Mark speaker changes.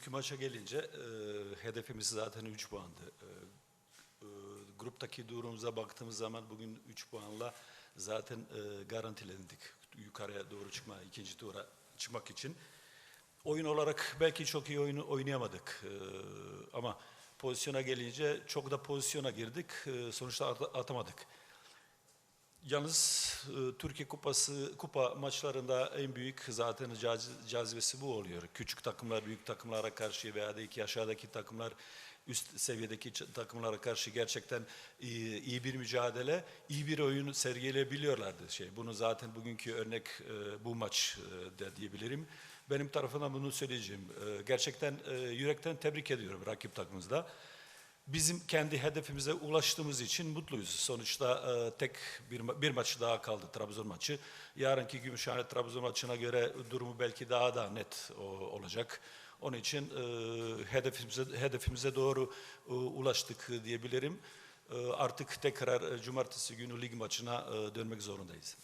Speaker 1: bugünkü maça gelince e, hedefimiz zaten 3 puandı. E, e, gruptaki durumumuza baktığımız zaman bugün 3 puanla zaten e, garantilendik yukarıya doğru çıkma, ikinci tura çıkmak için. Oyun olarak belki çok iyi oyunu oynayamadık E, ama pozisyona gelince çok da pozisyona girdik. E, sonuçta at- atamadık. Yalnız e, Türkiye Kupası kupa maçlarında en büyük zaten caz- cazibesi bu oluyor. Küçük takımlar büyük takımlara karşı veya da iki aşağıdaki takımlar üst seviyedeki takımlara karşı gerçekten iyi, iyi bir mücadele, iyi bir oyun sergileyebiliyorlardı. Şey, bunu zaten bugünkü örnek e, bu maç e, de diyebilirim. Benim tarafından bunu söyleyeceğim. E, gerçekten e, yürekten tebrik ediyorum rakip takımımızda. Bizim kendi hedefimize ulaştığımız için mutluyuz. Sonuçta e, tek bir, bir maç daha kaldı Trabzon maçı. Yarınki Gümüşhane Trabzon maçına göre durumu belki daha da net o- olacak. Onun için e, hedefimize hedefimize doğru e, ulaştık diyebilirim. E, artık tekrar e, cumartesi günü lig maçına e, dönmek zorundayız.